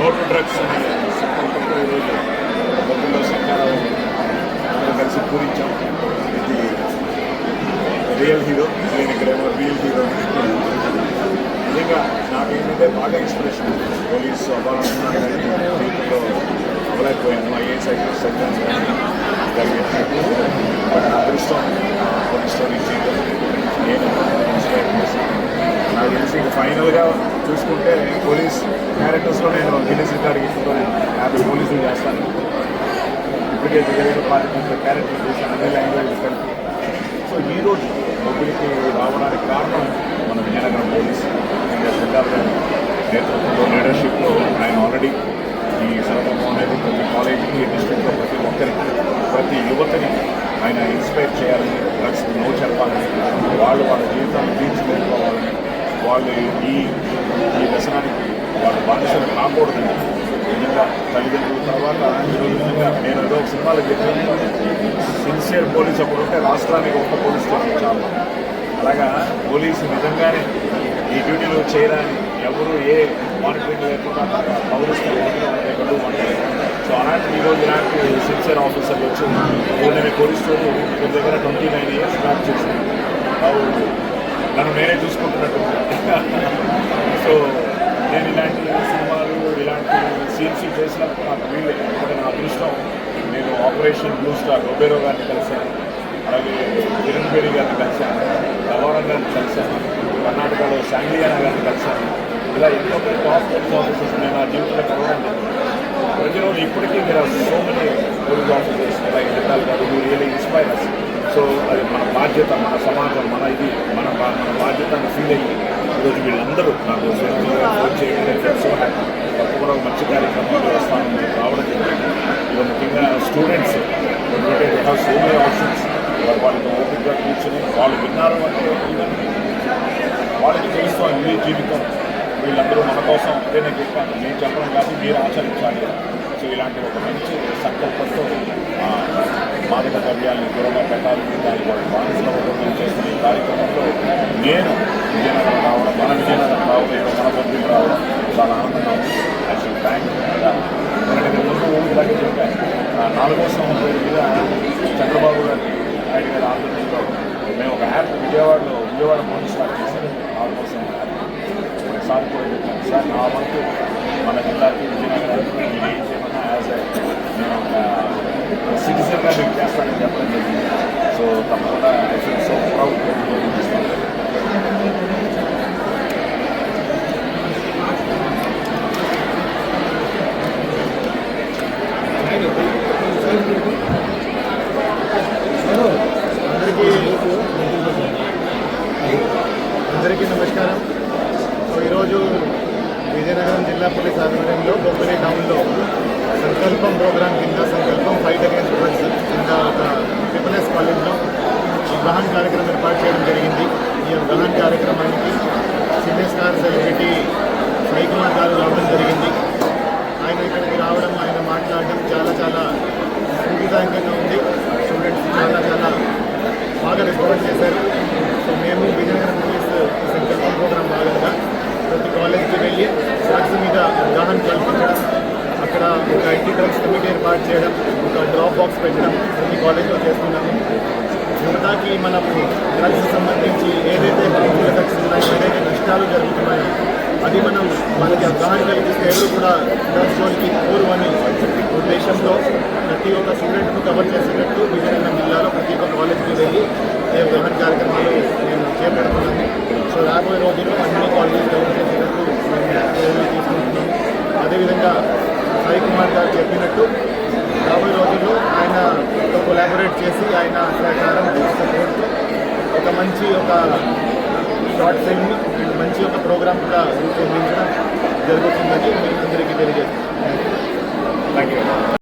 Note drugs సిద్ధాంతంలో ఈరోజు బొమ్మలో సత్యారావు కలిసి పూరించాం ఇది రియల్ హీరో నేను ఇక్కడ ఏమో రియల్ హీరో నిజంగా నాకేంటంటే బాగా ఇన్స్పిరేషన్ పోలీసు అవ్వాలనుకున్నాను కానీ జీవితంలో అవ్వలేకపోయాను. ఐఏఎస్ ఐపీఎస్ సర్జన్స్ కానీ జరిగినట్టు. బట్ నా అదృష్టం పోలీస్ స్టోరీ జీవితం నాకు తెలిసి ఇక ఫైనల్గా చూసుకుంటే పోలీస్ క్యారెక్టర్స్లో నేను గిన్నెస్ రికార్డు ఇప్పుడు నేను యాభై పోలీసులు చేస్తాను ఇప్పటికే దగ్గర పార్టీ క్యారెక్టర్ చేశాను. అన్ని లాంగ్వేజ్ కలిపి. సో ఈరోజు పబ్లిక్ రావడానికి కారణం మన విజయనగరం పోలీస్. ఇంకా గారి నేతృత్వంలో లీడర్షిప్లో ఆయన ఆల్రెడీ ఈ సందర్భం అనేది ప్రతి కాలేజీకి డిస్ట్రిక్ట్లో ప్రతి ఒక్కరికి ప్రతి యువతని ఆయన ఇన్స్పైర్ చేయాలని డ్రగ్స్ నో చెప్పాలని వాళ్ళు వాళ్ళ జీవితాన్ని తీర్చిదిద్దుకోవాలని వాళ్ళు ఈ ఈ వ్యసనానికి వాళ్ళు బాధ్యతలు కాకూడదని నిజంగా తల్లిదండ్రుల తర్వాత ఈరోజు నిజంగా నేను ఏదో ఒక సినిమాలో చెప్పాను. సిన్సియర్ పోలీస్ అప్పుడు ఉంటే రాష్ట్రానికి ఒక పోలీస్ స్టేషన్ చాలా. అలాగా పోలీసు నిజంగానే ఈ డ్యూటీలో చేయడానికి ఎవరు ఏ మానిటరింగ్ లేకుండా పౌరస్థ లేకుండా సో అలాంటి ఈరోజు ఇలాంటి సిన్సియర్ ఆఫీసర్లు వచ్చి ఇప్పుడు నేను పోలీస్ దగ్గర ట్వంటీ నైన్ ఇయర్స్ స్టార్ట్ చేశాను బాగుంది నన్ను నేనే చూసుకుంటున్నట్టు. సో నేను ఇలాంటి సినిమాలు ఇలాంటి సీన్స్ చేసినప్పుడు నాకు వీళ్ళు ఇక్కడ నా అదృష్టం. నేను ఆపరేషన్ బ్లూ స్టార్ రొబేరో గారిని కలిశాను. అలాగే కిరణ్ బేడి గారిని కలిశాను. గవరం గారిని కలిశాను. కర్ణాటకలో శాంగ్లియానా గారిని కలిశాను. ఇలా ఎన్నో టాప్ పోలీస్ ఆఫీసర్స్ నేను నా జీవితంలో. కలవడం జరిగింది ప్రతిరోజు ఇప్పటికీ మీరు సో మెనీ పోలీస్ ఆఫీసర్స్ ఇలా ఎదుటాలు కాదు మీరు రియలీ ఇన్స్పైర్ అస్ సో అది మన బాధ్యత మన సమాజం మన ఇది మన బా- మన బాధ్యత అని ఫీల్ అయ్యి ఈరోజు వీళ్ళందరూ నాకు ఫోన్ చేయడం సో హ్యాపీ మంచి కార్యక్రమంలో వస్తాను రావడం జరిగింది. ఇక ముఖ్యంగా స్టూడెంట్స్ ఎందుకంటే they have so many options వాళ్ళకి ఓపికగా కూర్చొని వాళ్ళు విన్నారు అంటే వాళ్ళకి తెలుసు ఈ జీవితం. వీళ్ళందరూ మన కోసం అదే నేను చెప్పాను. నేను చెప్పడం కాదు మీరు ఆచరించాలి. సో ఇలాంటి ఒక మంచి సంకల్పంతో మాదక ద్రవ్యాలను దూరంగా పెట్టాలి దానికి వాళ్ళు బానిసల ఉపయోగం చేస్తున్న ఈ కార్యక్రమంలో నేను విజయనగరం రావడం మన విజయనగరం రావడం ఇక్కడ మన బంధువులు రావడం చాలా ఆనందంగా ఉంది యాక్చువల్ థ్యాంక్ ఎందుకంటే ముందు ఊరిలాగే చెప్పాను నాలుగో సంవత్సరం మీద చంద్రబాబు గారి ఆయన గారి ఆంధ్రప్రదేశ్లో మేము ఒక యాప్ విజయవాడలో విజయవాడ ఫోన్ స్టార్ట్ చేశాం ఆల్మోస్ట్ యాప్ సార్ కూడా చెప్పాను సార్ నా వంతు మన జిల్లాకి విజయనగరానికి మీరు ఏం చేయమన్నా యాజ్ నేను ఒక సిటిజన్గా మీకు చేస్తానని చెప్పడం జరిగింది సో తప్పకుండా ఐ ఫీల్ సో ప్రౌడ్ అందరికీ అందరికీ నమస్కారం సో ఈరోజు విజయనగరం జిల్లా పోలీస్ ఆధ్వర్యంలో బొబ్బలి టౌన్లో సంకల్పం ప్రోగ్రాం కింద సంకల్పం ఫైట్ అగేన్స్ట్ డ్రగ్స్ కింద ఒక ట్రిపుల్ ఎస్ కాలేజ్లో గ్రహణ కార్యక్రమం ఏర్పాటు చేయడం జరిగింది. ఈ గ్రహణ కార్యక్రమానికి సీనియర్ స్టార్ సెలబ్రిటీ సాయి గారు రావడం జరిగింది. ఆయన ఇక్కడికి రావడం ఆయన మాట్లాడడం చాలా చాలా స్ఫూర్తిదాయకంగా ఉంది. స్టూడెంట్స్ చాలా చాలా బాగా రెస్పాండ్ చేశారు. సో మేము విజయనగరం పోలీస్ సంకల్పం ప్రోగ్రాం భాగంగా ప్రతి కాలేజ్కి వెళ్ళి డ్రగ్స్ మీద అవగాహన కల్పించడం అక్కడ ఒక ఐటీ డ్రగ్స్ కమిటీ ఏర్పాటు చేయడం పెట్టడం ప్రతి కాలేజ్లో చేస్తున్నాము యువతకి మనకు డ్రగ్స్ సంబంధించి ఏదైతే హార్మ్ఫుల్ ఎఫెక్ట్స్ ఉన్నాయో ఏదైతే నష్టాలు జరుగుతున్నాయో అది మనం మనకి అవగాహన కలిగిస్తే ఎవరు కూడా డ్రగ్స్ జోన్కి పోరు అని ఉద్దేశంతో ప్రతి ఒక్క స్టూడెంట్ను కవర్ చేసేటట్టు విజయనగరం జిల్లాలో ప్రతి ఒక్క కాలేజ్కి వెళ్ళి ఈ అవగాహన కార్యక్రమాలు నేను చేపడుతున్నాను. సో రాబోయే రోజుల్లో అన్ని కాలేజెస్ కవర్ చేసేటట్టు మేము తీసుకుంటున్నాము అదేవిధంగా సాయి కుమార్ గారు చెప్పినట్టు రాబోయే రోజుల్లో ఆయన కొలాబరేట్ చేసి ఆయన సహకారం సపోర్ట్తో ఒక మంచి ఒక షార్ట్ ఫిల్మ్ అండ్ మంచి ఒక ప్రోగ్రామ్ కూడా రూపొందించడం జరుగుతుందని మీ అందరికీ తెలియజేస్తాను థ్యాంక్ యూ